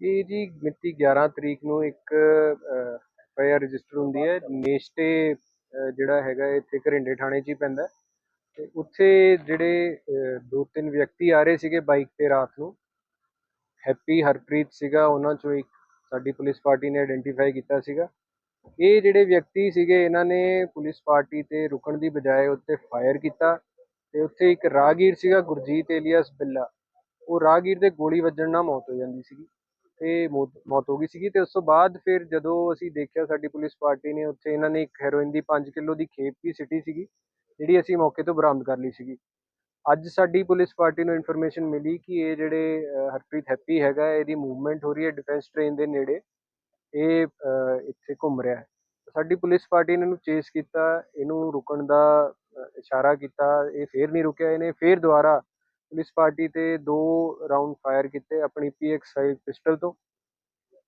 ਇਹ ਜੀ ਮਿਤੀ 11 ਤਰੀਕ ਨੂੰ ਇੱਕ ਐਫਆਈਆਰ ਰਜਿਸਟਰ ਹੁੰਦੀ ਹੈ। ਨੇਸ਼ਟੇ ਜਿਹੜਾ ਹੈਗਾ ਇੱਥੇ ਘਰਿੰਡੇ ਥਾਣੇ 'ਚ ਹੀ ਪੈਂਦਾ ਹੈ। ਤੇ ਉੱਥੇ ਜਿਹੜੇ ਦੋ ਤਿੰਨ ਵਿਅਕਤੀ ਆ ਰਹੇ ਸੀਗੇ ਬਾਈਕ ਤੇ ਰਾਤ ਨੂੰ। ਹੈਪੀ ਹਰਪ੍ਰੀਤ ਸੀਗਾ, ਉਹਨਾਂ ਚੋਂ ਇੱਕ ਸਾਡੀ ਪੁਲਿਸ ਪਾਰਟੀ ਨੇ ਆਇਡੈਂਟੀਫਾਈ ਕੀਤਾ ਸੀਗਾ। ਇਹ ਜਿਹੜੇ ਵਿਅਕਤੀ ਸੀਗੇ, ਇਹਨਾਂ ਨੇ ਪੁਲਿਸ ਪਾਰਟੀ ਤੇ ਰੁਕਣ ਦੀ ਬਜਾਏ ਉੱਤੇ ਫਾਇਰ ਕੀਤਾ ਤੇ ਉੱਥੇ ਇੱਕ ਰਾਹਗੀਰ ਸੀਗਾ, ਗੁਰਜੀਤ ਏਲੀਅਸ ਬਿੱਲਾ। ਉਹ ਰਾਹਗੀਰ ਦੇ ਗੋਲੀ ਵੱਜਣ ਨਾਲ ਮੌਤ ਹੋ ਜਾਂਦੀ ਸੀਗੀ। ਤੇ ਮੌਤ ਮੌਤ ਹੋ ਗਈ ਸੀਗੀ ਤੇ ਉਸ ਤੋਂ ਬਾਅਦ ਫਿਰ ਜਦੋਂ ਅਸੀਂ ਦੇਖਿਆ ਸਾਡੀ ਪੁਲਿਸ ਪਾਰਟੀ ਨੇ ਉੱਥੇ ਇਹਨਾਂ ਨੇ ਇੱਕ ਹੈਰੋਇਨ ਦੀ 5 ਕਿਲੋ ਦੀ ਖੇਪ ਵੀ ਸਿੱਟੀ ਸੀਗੀ, ਜਿਹੜੀ ਅਸੀਂ ਮੌਕੇ ਤੋਂ ਬਰਾਮਦ ਕਰ ਲਈ ਸੀਗੀ। ਅੱਜ ਸਾਡੀ ਪੁਲਿਸ ਪਾਰਟੀ ਨੂੰ ਇਨਫੋਰਮੇਸ਼ਨ ਮਿਲੀ ਕਿ ਇਹ ਜਿਹੜੇ ਹਰਪ੍ਰੀਤ ਹੈਪੀ ਹੈਗਾ, ਇਹਦੀ ਮੂਵਮੈਂਟ ਹੋ ਰਹੀ ਹੈ ਡਿਫੈਂਸ ਟ੍ਰੇਨ ਦੇ ਨੇੜੇ। ਇਹ ਇੱਥੇ ਘੁੰਮ ਰਿਹਾ ਹੈ। ਸਾਡੀ ਪੁਲਿਸ ਪਾਰਟੀ ਨੇ ਇਹਨੂੰ ਚੇਸ ਕੀਤਾ, ਇਹਨੂੰ ਰੁਕਣ ਦਾ ਇਸ਼ਾਰਾ ਕੀਤਾ, ਇਹ ਫੇਰ ਨਹੀਂ ਰੁਕਿਆ, ਇਹਨੇ ਫੇਰ ਦੁਬਾਰਾ ਪੁਲਿਸ ਪਾਰਟੀ ਤੇ ਦੋ ਰਾਉਂਡ ਫਾਇਰ ਕੀਤੇ ਆਪਣੀ PX5 ਪਿਸਟਲ ਤੋਂ।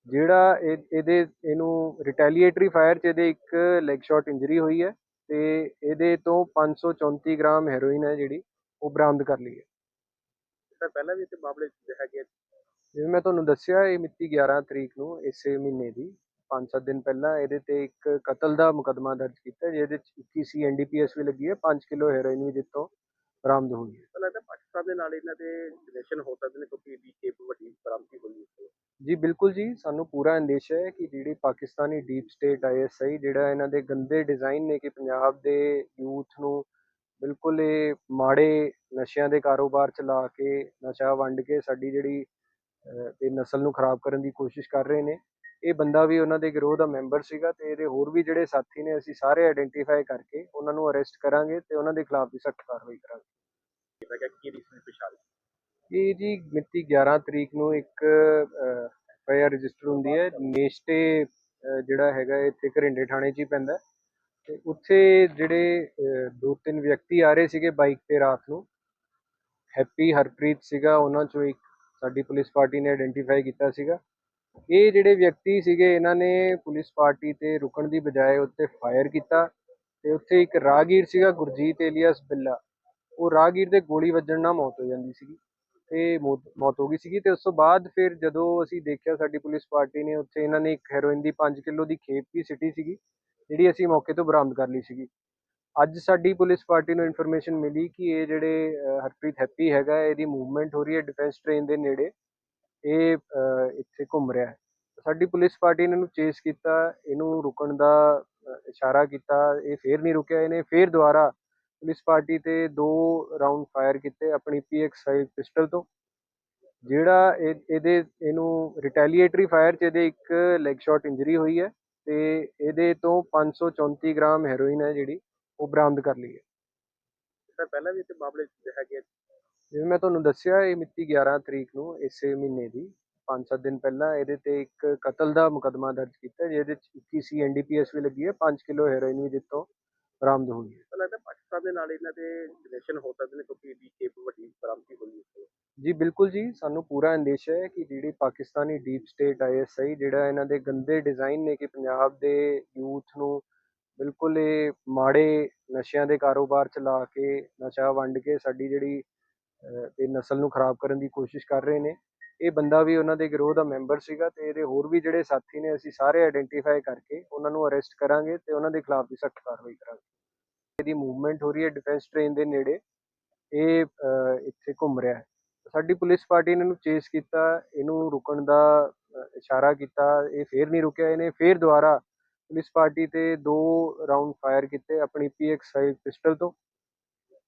ਜਿਹੜਾ ਇਹ- ਇਹਦੇ ਇਹਨੂੰ ਰਿਟੈਲੀਏਟਰੀ ਫਾਇਰ ਚ ਇਹਦੇ ਇੱਕ ਲੈਗ ਸ਼ਾਟ ਇੰਜਰੀ ਹੋਈ ਹੈ ਤੇ ਇਹਦੇ ਤੋਂ 534 ਗ੍ਰਾਮ ਹੈਰੋਇਨ ਹੈ ਜਿਹੜੀ ਉਹ ਬਰਾਮਦ ਕਰ ਲਈ ਹੈ। ਸਰ ਪਹਿਲਾਂ ਵੀ ਇੱਥੇ ਮਾਮਲੇ ਹੈਗੇ ਜਿਵੇਂ ਮੈਂ ਤੁਹਾਨੂੰ ਦੱਸਿਆ ਇਹ ਮਿਤੀ 11 ਤਰੀਕ ਨੂੰ ਇਸੇ ਮਹੀਨੇ ਦੀ 5-7 ਦਿਨ ਪਹਿਲਾਂ ਇਹਦੇ ਤੇ ਇੱਕ ਕਤਲ ਦਾ ਮੁਕੱਦਮਾ ਦਰਜ ਕੀਤਾ ਜਿਹਦੇ ਚ 21 ਸੀ ਐਨਡੀਪੀਐਸ ਵੀ ਲੱਗੀ ਹੈ 5 ਕਿਲੋ ਹੈਰੋਇਨ ਵੀ ਜਿੱਤੋਂ ਬਰਾਮਦ ਹੋਈ ਹੈ। ਤਾਂ ਦੇ ਨਾਲ ਇਹਨਾਂ ਦੇ ਰਿਲੇਸ਼ਨ ਹੋ ਸਕਦੇ ਨੇ ਕਿਉਂਕਿ ਇਹਦੀ ਵੱਡੀ ਬਰਾਮਦੀ ਹੋਈ ਹੈ। ਜੀ, ਬਿਲਕੁਲ ਜੀ, ਸਾਨੂੰ ਪੂਰਾ ਅੰਦੇਸ਼ਾ ਹੈ ਕਿ ਜਿਹੜੀ ਪਾਕਿਸਤਾਨੀ ਡੀਪ ਸਟੇਟ ਆਈਐਸਆਈ ਜਿਹੜਾ ਇਹਨਾਂ ਦੇ ਗੰਦੇ ਡਿਜ਼ਾਈਨ ਨੇ ਕਿ ਪੰਜਾਬ ਦੇ ਯੂਥ ਨੂੰ ਬਿਲਕੁਲ ਇਹ ਮਾੜੇ ਨਸ਼ਿਆਂ ਦੇ ਕਾਰੋਬਾਰ ਚ ਕੇ, ਨਸ਼ਾ ਵੰਡ ਕੇ ਸਾਡੀ ਜਿਹੜੀ ਇਹ ਨਸਲ ਨੂੰ ਖਰਾਬ ਕਰਨ ਦੀ ਕੋਸ਼ਿਸ਼ ਕਰ ਰਹੇ ਨੇ। ਇਹ ਬੰਦਾ ਵੀ ਉਹਨਾਂ ਦੇ ਗਿਰੋਹ ਦਾ ਮੈਂਬਰ ਸੀਗਾ ਤੇ ਇਹਦੇ ਹੋਰ ਵੀ ਜਿਹੜੇ ਸਾਥੀ ਨੇ, ਅਸੀਂ ਸਾਰੇ ਆਇਡੈਂਟੀਫਾਈ ਕਰਕੇ ਉਹਨਾਂ ਨੂੰ ਅਰੈਸਟ ਕਰਾਂਗੇ ਤੇ ਉਹਨਾਂ ਦੇ ਖਿਲਾਫ ਵੀ ਸਖਤ ਕਾਰਵਾਈ ਕਰਾਂਗੇ। ਕੀਤਾ ਗਿਆ ਕੀ ਰੀਜ਼ਨ ਪਛਾਣ ਇਹ ਜੀ, ਮਿਤੀ 11 ਤਰੀਕ ਨੂੰ ਇੱਕ ਐਫਆਈਆਰ ਰਜਿਸਟਰ ਹੁੰਦੀ ਹੈ, ਨੇਸ਼ਟੇ ਜਿਹੜਾ ਹੈਗਾ ਇੱਥੇ ਘਰਿੰਡੇ ਥਾਣੇ 'ਚ ਹੀ ਪੈਂਦਾ ਤੇ ਉੱਥੇ ਜਿਹੜੇ ਦੋ ਤਿੰਨ ਵਿਅਕਤੀ ਆ ਰਹੇ ਸੀਗੇ ਬਾਈਕ ਤੇ ਰਾਤ ਨੂੰ। ਹੈਪੀ ਹਰਪ੍ਰੀਤ ਸੀਗਾ, ਉਹਨਾਂ ਚੋਂ ਇੱਕ ਸਾਡੀ ਪੁਲਿਸ ਪਾਰਟੀ ਨੇ ਆਇਡੈਂਟੀਫਾਈ ਕੀਤਾ ਸੀਗਾ। ਇਹ ਜਿਹੜੇ ਵਿਅਕਤੀ ਸੀਗੇ, ਇਹਨਾਂ ਨੇ ਪੁਲਿਸ ਪਾਰਟੀ ਤੇ ਰੁਕਣ ਦੀ ਬਜਾਏ ਉੱਤੇ ਫਾਇਰ ਕੀਤਾ। ਤੇ ਉੱਥੇ ਇੱਕ ਰਾਹਗੀਰ ਸੀਗਾ, ਗੁਰਜੀਤ ਏਲੀਅਸ ਬਿੱਲਾ। ਉਹ ਰਾਹਗੀਰ ਦੇ ਗੋਲੀ ਵੱਜਣ ਨਾਲ ਮੌਤ ਹੋ ਜਾਂਦੀ ਸੀਗੀ ਤੇ ਮੌਤ ਮੌਤ ਹੋ ਗਈ ਸੀਗੀ ਤੇ ਉਸ ਤੋਂ ਬਾਅਦ ਫਿਰ ਜਦੋਂ ਅਸੀਂ ਦੇਖਿਆ ਸਾਡੀ ਪੁਲਿਸ ਪਾਰਟੀ ਨੇ ਉੱਥੇ ਇਹਨਾਂ ਨੇ ਇੱਕ ਹੈਰੋਇਨ ਦੀ 5 ਕਿਲੋ ਦੀ ਖੇਪ ਵੀ ਸਿੱਟੀ ਸੀਗੀ, ਜਿਹੜੀ ਅਸੀਂ ਮੌਕੇ ਤੋਂ ਬਰਾਮਦ ਕਰ ਲਈ ਸੀਗੀ। ਅੱਜ ਸਾਡੀ ਪੁਲਿਸ ਪਾਰਟੀ ਨੂੰ ਇਨਫੋਰਮੇਸ਼ਨ ਮਿਲੀ ਕਿ ਇਹ ਜਿਹੜੇ ਹਰਪ੍ਰੀਤ ਹੈਪੀ ਹੈਗਾ, ਇਹਦੀ ਮੂਵਮੈਂਟ ਹੋ ਰਹੀ ਹੈ ਡਿਫੈਂਸ ਟ੍ਰੇਨ ਦੇ ਨੇੜੇ। ਇਹ ਇੱਥੇ ਘੁੰਮ ਰਿਹਾ ਹੈ। ਸਾਡੀ ਪੁਲਿਸ ਪਾਰਟੀ ਨੇ ਇਹਨੂੰ ਚੇਸ ਕੀਤਾ, ਇਹਨੂੰ ਰੁਕਣ ਦਾ ਇਸ਼ਾਰਾ ਕੀਤਾ, ਇਹ ਫੇਰ ਨਹੀਂ ਰੁਕਿਆ, ਇਹਨੇ ਫੇਰ ਦੁਬਾਰਾ ਪੁਲਿਸ ਪਾਰਟੀ ਤੇ ਦੋ ਰਾਉਂਡ ਫਾਇਰ ਕੀਤੇ ਆਪਣੀ PX5 ਪਿਸਟਲ ਤੋਂ। ਜਿਹੜਾ ਇਹ- ਇਹਦੇ ਇਹਨੂੰ ਰਿਟੈਲੀਏਟਰੀ ਫਾਇਰ ਚ ਇਹਦੇ ਇੱਕ ਲੈਗ ਸ਼ਾਟ ਇੰਜਰੀ ਹੋਈ ਹੈ ਤੇ ਇਹਦੇ ਤੋਂ 534 ਗ੍ਰਾਮ ਹੈਰੋਇਨ ਹੈ ਜਿਹੜੀ ਉਹ ਬਰਾਮਦ ਕਰ ਲਈ ਹੈ। ਸਰ ਪਹਿਲਾਂ ਵੀ ਇੱਥੇ ਮਾਮਲੇ ਹੈਗੇ ਜਿਵੇਂ ਮੈਂ ਤੁਹਾਨੂੰ ਦੱਸਿਆ ਇਹ ਮਿਤੀ 11 ਤਰੀਕ ਨੂੰ ਇਸੇ ਮਹੀਨੇ ਦੀ 5-7 ਦਿਨ ਪਹਿਲਾਂ ਇਹਦੇ ਤੇ ਇੱਕ ਕਤਲ ਦਾ ਮੁਕੱਦਮਾ ਦਰਜ ਕੀਤਾ ਜਿਹਦੇ ਚ 21 ਸੀ ਐਨਡੀਪੀਐਸ ਵੀ ਲੱਗੀ ਹੈ 5 ਕਿਲੋ ਹੈਰੋਇਨ ਵੀ ਜਿੱਤੋਂ ਬਰਾਮਦ ਹੋਈ ਹੈ। ਤਾਂ ਲੱਗਦਾ ਪਾਕਿਸਤਾਨ ਦੇ ਨਾਲ ਇਹਨਾਂ ਦੇ ਰਿਲੇਸ਼ਨ ਹੋ ਸਕਦੇ ਨੇ ਕਿਉਂਕਿ ਇਹਦੀ ਖੇਪ ਵੱਡੀ ਬਰਾਮਦੀ ਹੋਈ ਹੈ। ਜੀ ਬਿਲਕੁਲ ਜੀ ਸਾਨੂੰ ਪੂਰਾ ਅੰਦੇਸ਼ਾ ਹੈ ਕਿ ਜਿਹੜੀ ਪਾਕਿਸਤਾਨੀ ਡੀਪ ਸਟੇਟ ਆਈਐਸਆਈ ਜਿਹੜਾ ਇਹਨਾਂ ਦੇ ਗੰਦੇ ਡਿਜ਼ਾਈਨ ਨੇ ਕਿ ਪੰਜਾਬ ਦੇ ਯੂਥ ਨੂੰ ਬਿਲਕੁਲ ਇਹ ਮਾੜੇ ਨਸ਼ਿਆਂ ਦੇ ਕਾਰੋਬਾਰ ਚ ਲਾ ਕੇ ਨਸ਼ਾ ਵੰਡ ਕੇ ਸਾਡੀ ਜਿਹੜੀ ਅਹ, ਇਹ ਨਸਲ ਨੂੰ ਖਰਾਬ ਕਰਨ ਦੀ ਕੋਸ਼ਿਸ਼ ਕਰ ਰਹੇ ਨੇ। ਇਹ ਬੰਦਾ ਵੀ ਉਹਨਾਂ ਦੇ ਗਿਰੋਹ ਦਾ ਮੈਂਬਰ ਸੀਗਾ ਤੇ ਇਹਦੇ ਹੋਰ ਵੀ ਜਿਹੜੇ ਸਾਥੀ ਨੇ ਅਸੀਂ ਸਾਰੇ ਆਇਡੈਂਟੀਫਾਈ ਕਰਕੇ ਉਹਨਾਂ ਨੂੰ ਅਰੈਸਟ ਕਰਾਂਗੇ ਤੇ ਉਹਨਾਂ ਦੇ ਖਿਲਾਫ ਵੀ ਸਖਤ ਕਾਰਵਾਈ ਕਰਾਂਗੇ। ਇਹਦੀ ਮੂਵਮੈਂਟ ਹੋ ਰਹੀ ਹੈ ਡਿਫੈਂਸ ਟ੍ਰੇਨ ਦੇ ਨੇੜੇ। ਇਹ ਇੱਥੇ ਘੁੰਮ ਰਿਹਾ ਹੈ। ਸਾਡੀ ਪੁਲਿਸ ਪਾਰਟੀ ਨੇ ਇਹਨੂੰ ਚੇਸ ਕੀਤਾ, ਇਹਨੂੰ ਰੁਕਣ ਦਾ ਇਸ਼ਾਰਾ ਕੀਤਾ, ਇਹ ਫੇਰ ਨਹੀਂ ਰੁਕਿਆ। ਇਹਨੇ ਫੇਰ ਦੁਬਾਰਾ ਪੁਲਿਸ ਪਾਰਟੀ ਤੇ ਦੋ ਰਾਉਂਡ ਫਾਇਰ ਕੀਤੇ ਆਪਣੀ PX5 ਪਿਸਟਲ ਤੋਂ।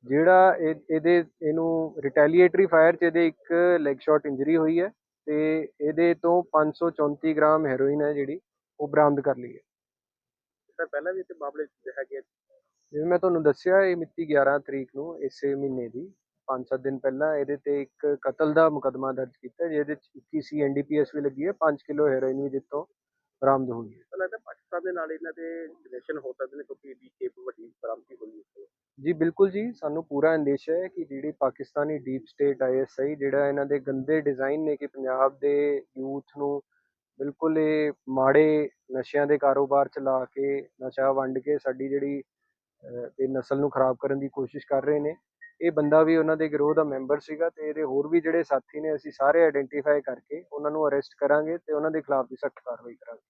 ਜਿਹੜਾ ਇਹ- ਇਹਦੇ ਇਹਨੂੰ ਰਿਟੈਲੀਏਟਰੀ ਫਾਇਰ ਚ ਇਹਦੇ ਇੱਕ ਲੈਗ ਸ਼ਾਟ ਇੰਜਰੀ ਹੋਈ ਹੈ ਤੇ ਇਹਦੇ ਤੋਂ 534 ਗ੍ਰਾਮ ਹੈਰੋਇਨ ਹੈ ਜਿਹੜੀ ਉਹ ਬਰਾਮਦ ਕਰ ਲਈ ਹੈ। ਸਰ ਪਹਿਲਾਂ ਵੀ ਇੱਥੇ ਮਾਮਲੇ ਹੈਗੇ ਜਿਵੇਂ ਮੈਂ ਤੁਹਾਨੂੰ ਦੱਸਿਆ ਇਹ ਮਿਤੀ 11 ਤਰੀਕ ਨੂੰ ਇਸੇ ਮਹੀਨੇ ਦੀ 5-7 ਦਿਨ ਪਹਿਲਾਂ ਇਹਦੇ ਤੇ ਇੱਕ ਕਤਲ ਦਾ ਮੁਕੱਦਮਾ ਦਰਜ ਕੀਤਾ ਜਿਹਦੇ ਚ 21 ਸੀ ਐਨਡੀਪੀਐਸ ਵੀ ਲੱਗੀ ਹੈ 5 ਕਿਲੋ ਹੈਰੋਇਨ ਵੀ ਜਿੱਤੋਂ ਬਰਾਮਦ ਹੋਈ ਹੈ। ਲੱਗਦਾ ਪਾਕਿਸਤਾਨ ਦੇ ਨਾਲ ਇਹਨਾਂ ਦੇ ਰਿਲੇਸ਼ਨ ਹੋ ਸਕਦੇ ਨੇ ਕਿਉਂਕਿ ਇਹਦੀ ਖੇਪ ਵੱਡੀ ਬਰਾਮਦੀ ਹੋਈ ਹੈ। ਜੀ ਬਿਲਕੁਲ ਜੀ। ਸਾਨੂੰ ਪੂਰਾ ਅੰਦੇਸ਼ਾ ਹੈ ਕਿ ਜਿਹੜੀ ਪਾਕਿਸਤਾਨੀ ਡੀਪ ਸਟੇਟ ਆਈਐਸਆਈ ਜਿਹੜਾ ਇਹਨਾਂ ਦੇ ਗੰਦੇ ਡਿਜ਼ਾਈਨ ਨੇ ਕਿ ਪੰਜਾਬ ਦੇ ਯੂਥ ਨੂੰ ਬਿਲਕੁਲ ਇਹ ਮਾੜੇ ਨਸ਼ਿਆਂ ਦੇ ਕਾਰੋਬਾਰ ਚਲਾ ਕੇ ਨਸ਼ਾ ਵੰਡ ਕੇ ਸਾਡੀ ਜਿਹੜੀ ਅਹ, ਇਹ ਨਸਲ ਨੂੰ ਖਰਾਬ ਕਰਨ ਦੀ ਕੋਸ਼ਿਸ਼ ਕਰ ਰਹੇ ਨੇ। ਇਹ ਬੰਦਾ ਵੀ ਉਹਨਾਂ ਦੇ ਗਿਰੋਹ ਦਾ ਮੈਂਬਰ ਸੀਗਾ ਤੇ ਇਹਦੇ ਹੋਰ ਵੀ ਜਿਹੜੇ ਸਾਥੀ ਨੇ ਅਸੀਂ ਸਾਰੇ ਆਈਡੈਂਟੀਫਾਈ ਕਰਕੇ ਉਹਨਾਂ ਨੂੰ ਅਰੈਸਟ ਕਰਾਂਗੇ ਤੇ ਉਹਨਾਂ ਦੇ ਖਿਲਾਫ ਵੀ ਸਖਤ ਕਾਰਵਾਈ ਕਰਾਂਗੇ।